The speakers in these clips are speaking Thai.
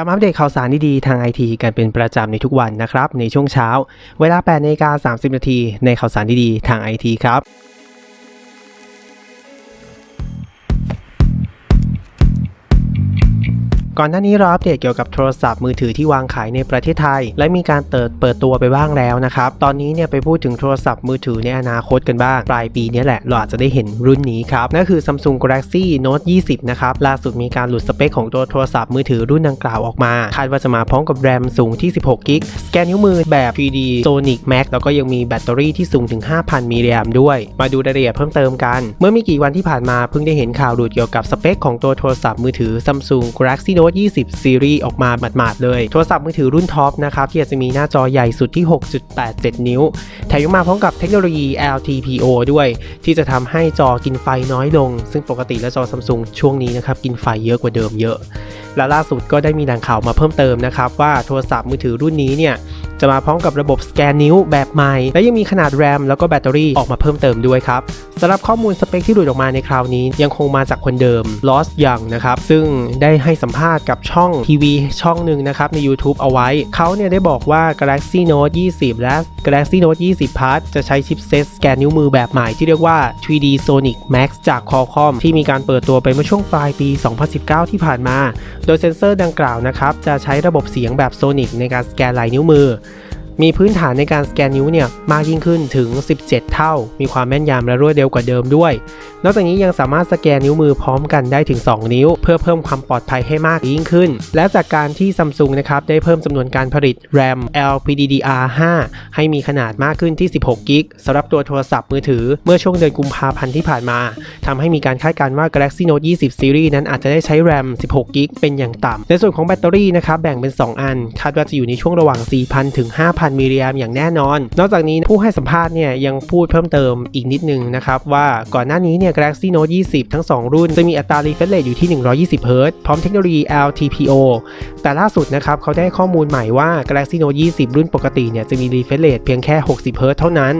ตามอัปเดตข่าวสารดีๆทางไอทีกันเป็นประจำในทุกวันนะครับ ในช่วงเช้า เวลา8นาฬิกา30 นาทีในข่าวสารดีๆทางไอทีครับ ก่อนหน้านี้เราอัปเดตเกี่ยวกับโทรศัพท์มือถือที่วางขายในประเทศไทย และมีการเปิดเปิดตัวไปบ้างแล้วนะครับ ตอนนี้เนี่ยไปพูดถึงโทรศัพท์มือถือในอนาคตกันบ้าง ปลายปีนี้แหละ เราอาจจะได้เห็นรุ่นนี้ครับ นั่นคือ Samsung Galaxy Note 20 นะครับ ล่าสุดมีการหลุดสเปคของตัวโทรศัพท์มือถือรุ่นดังกล่าวออกมา คาดว่าจะมาพร้อมกับแรมสูงที่ 16กิกสแกนนิ้วมือแบบ 3D Sonic Max แล้วก็ยังมีแบตเตอรี่ที่สูงถึง 5,000 มิลลิแอมด้วย มาดูรายละเอียดเพิ่มเติมกัน เมื่อไม่กี่วันที่ผ่านมาเพิ่งได้เห็นข่าวหลุดเกี่ยวกับสเปคของตัวโทรศัพท์มือถือ Samsung Galaxy Note 20 Series ออกมาหมาดๆเลย โทรศัพท์มือถือรุ่นท็อปนะครับที่อาจจะมีหน้าจอใหญ่สุดที่ 6.87 นิ้ว แถมยังมาพร้อมกับเทคโนโลยี LTPO ด้วย ที่จะทำให้จอกินไฟน้อยลง ซึ่งปกติแล้วจอซัมซุงช่วงนี้นะครับกินไฟเยอะกว่าเดิมเยอะ และล่าสุดก็ได้มีแหล่งข่าวมาเพิ่มเติมนะครับว่าโทรศัพท์มือถือรุ่นนี้เนี่ยจะมาพร้อมกับระบบสแกนนิ้วแบบใหม่ และยังมีขนาดแรมแล้วก็แบตเตอรี่ออกมาเพิ่มเติมด้วยครับสำหรับข้อมูลสเปคที่หลุดออกมาในคราวนี้ ยังคงมาจากคนเดิม Lost Young นะครับ ซึ่งได้ให้สัมภาษณ์กับช่องทีวีช่องหนึ่งนะครับใน YouTube เอาไว้ เขาเนี่ยได้บอกว่า Galaxy Note 20 และ Galaxy Note 20 Plus จะใช้ชิปเซตสแกนนิ้วมือแบบใหม่ที่เรียกว่า 3D Sonic Max จาก Qualcomm ที่มีการเปิดตัวไปเมื่อช่วงปลายปี 2019 ที่ผ่านมาดยเซ็นเซอร์ดังกล่าวนะครับจะใช้ระบบเสียงแบบโซนิกในการสแกนลายนิ้วมือ มีพื้นฐานในการสแกนนิ้วเนี่ยมากยิ่งขึ้นถึง 17 เท่า มีความแม่นยำและรวดเร็วกว่าเดิมด้วย นอกจากนี้ยังสามารถสแกนนิ้วมือพร้อมกันได้ถึง 2 นิ้ว เพื่อเพิ่มความปลอดภัยให้มากยิ่งขึ้น และจากการที่ซัมซุงนะครับได้เพิ่มจำนวนการผลิต RAM LPDDR5 ให้มีขนาดมากขึ้นที่ 16 กิกสำหรับตัวโทรศัพท์มือถือเมื่อช่วงเดือนกุมภาพันธ์ที่ผ่านมาทำให้มีการคาดการณ์ว่า Galaxy Note 20 Series นั้นอาจจะได้ใช้ RAM 16 กิกเป็นอย่างต่ำในส่วนของแบตเตอรี่นะครับแบ่งเป็น 2 อัน คาดว่าจะอยู่ในช่วงระหว่าง 4,000 ถึง 5,000มิลลิแอมอย่างแน่นอน นอกจากนี้ผู้ให้สัมภาษณ์เนี่ยยังพูดเพิ่มเติมอีกนิดนึงนะครับว่าก่อนหน้านี้เนี่ย Galaxy Note 20 ทั้ง 2 รุ่น จะมีอัตรา refresh rate อยู่ที่ 120เฮิรตพร้อมเทคโนโลยี LTPO แต่ล่าสุดนะครับเขาได้ข้อมูลใหม่ว่า Galaxy Note 20 รุ่นปกติเนี่ยจะมี refresh rate เพียงแค่ 60เฮิรตเท่านั้น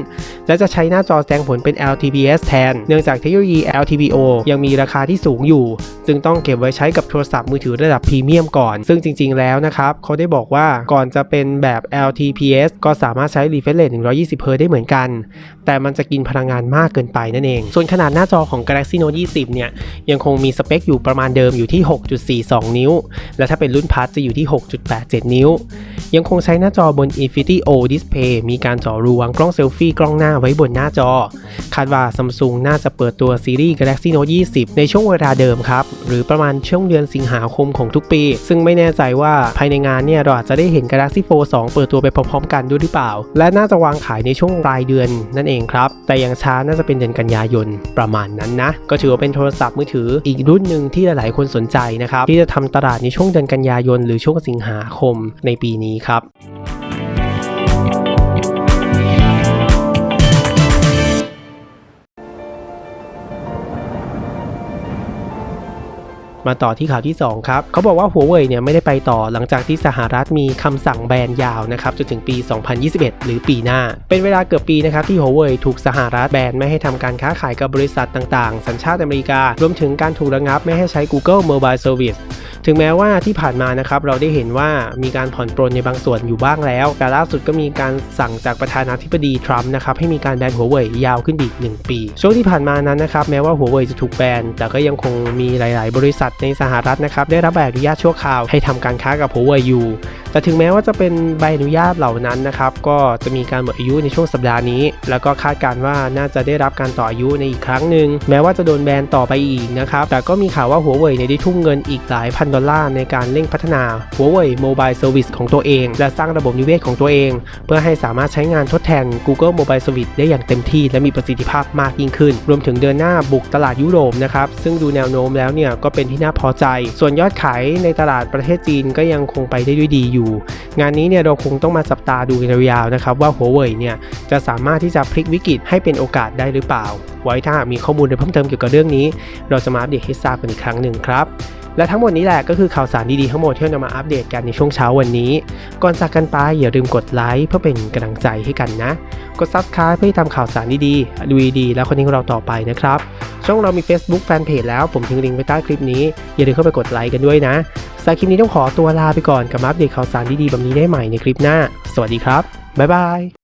และจะใช้หน้าจอแสดงผลเป็น LTPS แทน เนื่องจากเทคโนโลยี LTPO ยังมีราคาที่สูงอยู่ จึงต้องเก็บไว้ใช้กับโทรศัพท์มือถือระดับพรีเมียมก่อน ซึ่งจริง ๆ แล้วนะครับเขาได้บอกว่าก่อนจะเป็นแบบ LTPS ก็สามารถใช้ refresh rate 120เฮิรตได้เหมือนกัน แต่มันจะกินพลังงานมากเกินไปนั่นเอง ส่วนขนาดหน้าจอของ Galaxy Note 20 เนี่ย ยังคงมีสเปคอยู่ประมาณเดิมอยู่ที่ 6.42 นิ้ว และถ้าเป็นรุ่นพัทจะอยู่ที่ 6.87 นิ้ว ยังคงใช้หน้าจอบน Infinity O Display มีการจอรูวางกล้องเซลฟี่กล้องหน้าไว้บนหน้าจอาดว่า Samsung น่าจะเปิดตัวซีรีส์ Galaxy Note 20 ในช่วงเวลาเดิมครับ หรือประมาณช่วงเดือนสิงหาคมของทุกปี ซึ่งไม่แน่ใจว่าภายในงานเนี่ยเราอาจจะได้เห็น Galaxy Fold 2 เปิดตัวไปพร้อมๆกันด้วยหรือเปล่า และน่าจะวางขายในช่วงปลายเดือนนั่นเองครับ แต่อย่างช้าน่าจะเป็นเดือนกันยายนประมาณนั้นนะ ก็ถือว่าเป็นโทรศัพท์มือถืออีกรุ่นหนึ่งที่หลายๆคนสนใจนะครับที่จะทำตลาดในช่วงเดือนกันยายน หรือช่วงสิงหาคมในปีนี้ครับ มาต่อที่ข่าวที่ 2 ครับเขาบอกว่าหัวเว่ยเนี่ยไม่ได้ไปต่อหลังจากที่สหรัฐมีคำสั่งแบนยาวนะครับจนถึงปี 2021 หรือปีหน้า เป็นเวลาเกือบปีนะครับที่หัวเว่ยถูกสหรัฐแบนไม่ให้ทำการค้าขายกับบริษัทต่างๆ สัญชาติอเมริการวมถึงการถูกระงับไม่ให้ใช้ Google Mobile Service ถึงแม้ว่าที่ผ่านมานะครับเราได้เห็นว่ามีการผ่อนปรนในบางส่วนอยู่บ้างแล้ว แต่ล่าสุดก็มีการสั่งจากประธานาธิบดีทรัมป์นะครับให้มีการแบนหัวเว่ยยาวขึ้นอีก 1 ปี ช่วงที่ผ่านมานั้นนะครับแม้ว่าหัวเว่ยจะถูกแบน แต่ก็ยังคงมีหลาย ๆ บริษัทในสหรัฐนะครับได้รับใบอนุญาตชั่วคราวให้ทำการค้ากับหัวเว่ยอยู่แต่ถึงแม้ว่าจะเป็นใบอนุญาตเหล่านั้นนะครับ ก็จะมีการหมดอายุในช่วงสัปดาห์นี้ แล้วก็คาดการณ์ว่าน่าจะได้รับการต่ออายุในอีกครั้งหนึ่งแม้ว่าจะโดนแบนต่อไปอีกนะครับ แต่ก็มีข่าวว่าหัวเว่ยเนี่ยได้ทุ่มเงินอีกหลายพันดอลลาร์ในการเร่งพัฒนาหัวเว่ยโมบายเซอร์วิสของตัวเอง และสร้างระบบนิเวศของตัวเอง เพื่อให้สามารถใช้งานทดแทน Google Mobile Service ได้อย่างเต็มที่ และมีประสิทธิภาพมากยิ่งขึ้น รวมถึงเดินหน้าบุกตลาดยุโรปนะครับซึ่งดูแนวโน้มแล้วเนี่ยก็เป็นที่น่าพอใจ ส่วนยอดขายในตลาดประเทศจีนก็ยังคงไปได้ด้วยดีอยู่ งานนี้เนี่ยเราคงต้องมาจับตาดูกันยาวๆนะครับว่าหัวเว่ยเนี่ยจะสามารถที่จะพลิกวิกฤตให้เป็นโอกาสได้หรือเปล่า ไว้ถ้ามีข้อมูลเพิ่มเติมเกี่ยวกับเรื่องนี้ เราจะมาอัปเดตให้ทราบกันอีกครั้งหนึ่งครับ และทั้งหมดนี้แหละก็คือข่าวสารดีๆทั้งหมดที่เรามาอัปเดตกันในช่วงเช้าวันนี้ ก่อนจากกันไปอย่าลืมกดไลค์เพื่อเป็นกำลังใจให้กันนะ กด Subscribe เพื่อตามข่าวสารดีๆดูดีๆและคอนเทนต์ของเราต่อไปนะครับ ช่องเรามี Facebook Fanpage แล้วผมทิ้งลิงก์ไว้ใต้คลิปนี้ อย่าลืมเข้าไปกดไลค์กันด้วยนะสำหรับคลิปนี้ต้องขอตัวลาไปก่อนกับอัปเดตข่าวสารดีๆแบบนี้ได้ใหม่ในคลิปหน้า สวัสดีครับบ๊ายบาย